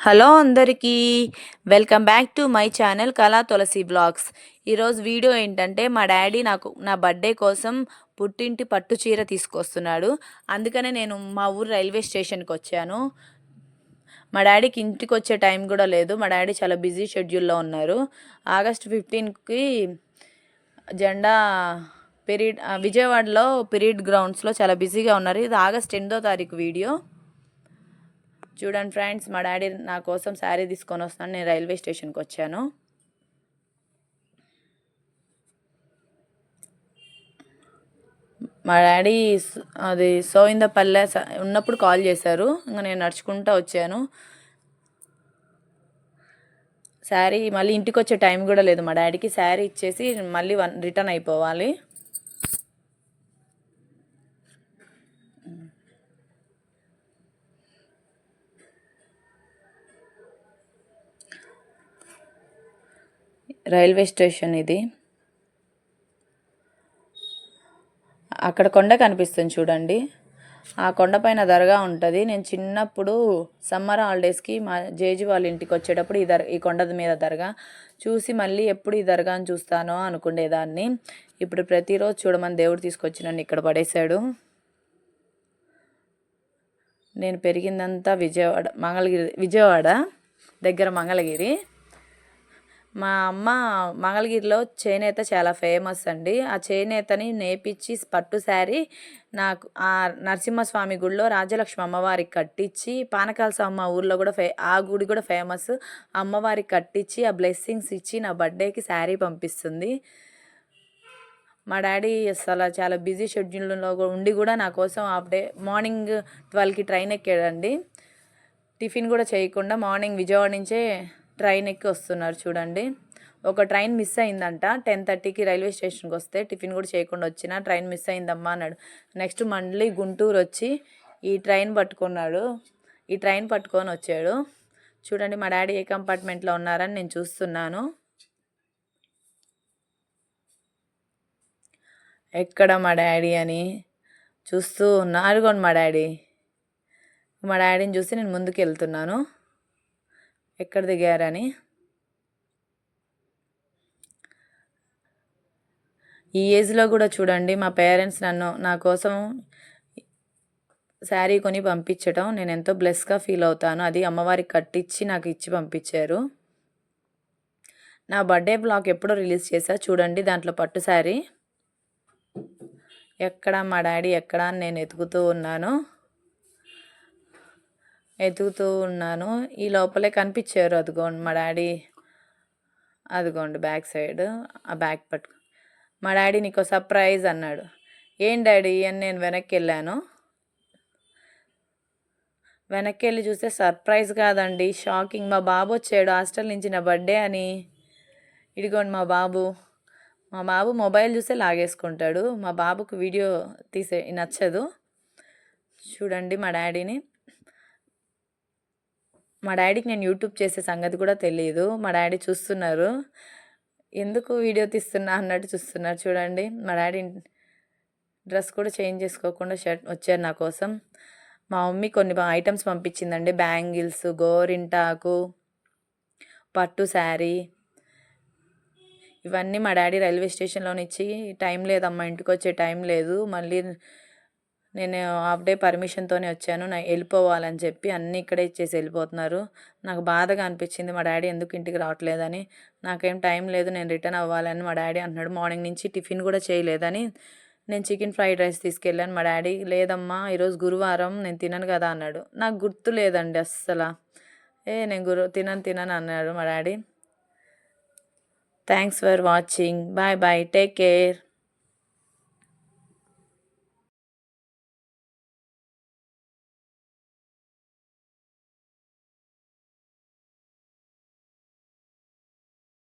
Hello అందరికీ. Welcome back to my channel Kala Tulasi blogs. ఈరోజు video ఏంటంటే మా డాడీ నాకు నా బర్త్డే కోసం పుట్టింటి పట్టు చీర తీసుకొస్తున్నాడు. అందుకనే నేను మా ఊరు రైల్వే స్టేషన్కి వచ్చాను. మా డాడీకి ఇంటికి వచ్చే టైం కూడా లేదు. మా డాడీ చాలా బిజీ షెడ్యూల్లో ఉన్నారు. ఆగస్ట్ ఫిఫ్టీన్కి జెండా పీరియడ్ విజయవాడలో పీరియడ్ గ్రౌండ్స్లో చాలా బిజీగా ఉన్నారు. ఇది ఆగస్ట్ ఎనిమిదో తారీఖు వీడియో. చూడండి ఫ్రెండ్స్ మా డాడీ నా కోసం శారీ తీసుకొని వస్తాను నేను రైల్వే స్టేషన్కి వచ్చాను. మా డాడీ అది సోయిందపల్లె ఉన్నప్పుడు కాల్ చేశారు. ఇంకా నేను నడుచుకుంటూ వచ్చాను. శారీ మళ్ళీ ఇంటికి వచ్చే టైం కూడా లేదు. మా డాడీకి శారీ ఇచ్చేసి మళ్ళీ వన్ రిటర్న్ అయిపోవాలి. రైల్వే స్టేషన్ ఇది. అక్కడ కొండ కనిపిస్తుంది చూడండి. ఆ కొండపైన దర్గా ఉంటుంది. నేను చిన్నప్పుడు సమ్మర్ హాలిడేస్కి మా జేజీ వాళ్ళ ఇంటికి వచ్చేటప్పుడు ఈ దర్ ఈ కొండ మీద దర్గా చూసి మళ్ళీ ఎప్పుడు ఈ దర్గాను చూస్తానో అనుకునేదాన్ని. ఇప్పుడు ప్రతిరోజు చూడమని దేవుడు తీసుకొచ్చి నన్ను ఇక్కడ పడేశాడు. నేను పెరిగిందంతా విజయవాడ మంగళగిరి విజయవాడ దగ్గర మంగళగిరి. మా అమ్మ మంగళగిరిలో చేనేత చాలా ఫేమస్ అండి. ఆ చేనేతని నేపించి పట్టు శారీ నాకు ఆ నరసింహస్వామి గుడిలో రాజలక్ష్మి అమ్మవారికి కట్టించి పానకాలసమ్మ ఊర్లో కూడా ఫే ఆ గుడి కూడా ఫేమస్. అమ్మవారికి కట్టించి ఆ బ్లెస్సింగ్స్ ఇచ్చి నా బర్త్డేకి శారీ పంపిస్తుంది. మా డాడీ అసలు చాలా బిజీ షెడ్యూల్లో ఉండి కూడా నా కోసం హాఫ్ డే మార్నింగ్ ట్వెల్వ్కి ట్రైన్ ఎక్కాడండి. టిఫిన్ కూడా చేయకుండా మార్నింగ్ విజయవాడ నుంచే ట్రైన్ ఎక్కి వస్తున్నారు చూడండి. ఒక ట్రైన్ మిస్ అయిందంట. టెన్ థర్టీకి రైల్వే స్టేషన్కి వస్తే టిఫిన్ కూడా చేయకుండా వచ్చిన ట్రైన్ మిస్ అయిందమ్మా అన్నాడు. నెక్స్ట్ మళ్ళీ గుంటూరు వచ్చి ఈ ట్రైన్ పట్టుకున్నాడు. ఈ ట్రైన్ పట్టుకొని వచ్చాడు. చూడండి మా డాడీ ఏ కంపార్ట్మెంట్లో ఉన్నారని నేను చూస్తున్నాను. ఎక్కడ మా డాడీ అని చూస్తూ ఉన్నారు మా డాడీ. మా డాడీని చూసి నేను ముందుకు వెళ్తున్నాను. ఎక్కడ దిగారని ఈ ఏజ్లో కూడా చూడండి మా పేరెంట్స్ నన్ను నా కోసం శారీ కొని పంపించటం నేను ఎంతో బ్లెస్గా ఫీల్ అవుతాను. అది అమ్మవారికి కట్టించి నాకు ఇచ్చి పంపించారు. నా బర్త్డే బ్లాగ్ ఎప్పుడో రిలీజ్ చేశా చూడండి దాంట్లో పట్టు శారీ. ఎక్కడ మా డాడీ ఎక్కడ అని నేను ఎతుకుతూ ఉన్నాను. ఎదుగుతూ ఉన్నాను. ఈ లోపలే కనిపించారు. అదిగోండి మా డాడీ. అదిగోండి బ్యాక్ సైడ్. ఆ బ్యాగ్ పట్టుకు మా డాడీ నీకు సర్ప్రైజ్ అన్నాడు. ఏం డాడీ? అని నేను వెనక్కి వెళ్ళాను. వెనక్కి వెళ్ళి చూస్తే సర్ప్రైజ్ కాదండి. షాకింగ్. మా బాబు వచ్చాడు. హాస్టల్ నుంచి నా బర్త్డే అని. ఇదిగోండి మా బాబు. మా బాబు మొబైల్ చూస్తే లాగేసుకుంటాడు. మా బాబుకు వీడియో తీసే నచ్చదు. చూడండి మా డాడీని. మా డాడీకి నేను యూట్యూబ్ చేసే సంగతి కూడా తెలియదు మా డాడీ చూస్తున్నారు. ఎందుకు వీడియో తీస్తున్నా అన్నట్టు చూస్తున్నారు చూడండి. మా డాడీ డ్రెస్ కూడా చేంజ్ చేసుకోకుండా షర్ట్ వచ్చారు నా కోసం. మా మమ్మీ కొన్ని ఐటమ్స్ పంపించిందండి. బ్యాంగిల్స్ గోరింటాకు పట్టు శారీ. ఇవన్నీ మా డాడీ రైల్వే స్టేషన్లోనిచ్చి టైం లేదమ్మా ఇంటికి వచ్చే టైం లేదు. మళ్ళీ నేను హాఫ్ డే పర్మిషన్తోనే వచ్చాను. నా వెళ్ళిపోవాలని చెప్పి అన్నీ ఇక్కడే ఇచ్చేసి వెళ్ళిపోతున్నారు. నాకు బాధగా అనిపించింది మా డాడీ ఎందుకు ఇంటికి రావట్లేదని? నాకేం టైం లేదు నేను రిటర్న్ అవ్వాలని మా డాడీ అంటున్నాడు. మార్నింగ్ నుంచి టిఫిన్ కూడా చేయలేదని. నేను చికెన్ ఫ్రైడ్ రైస్ తీసుకెళ్ళాను. మా డాడీ లేదమ్మా ఈరోజు గురువారం నేను తినను కదా అన్నాడు. నాకు గుర్తు లేదండి అస్సలు. ఏ నేను గురు తినను తినను అన్నాడు మా daddy. Thanks for watching bye bye take care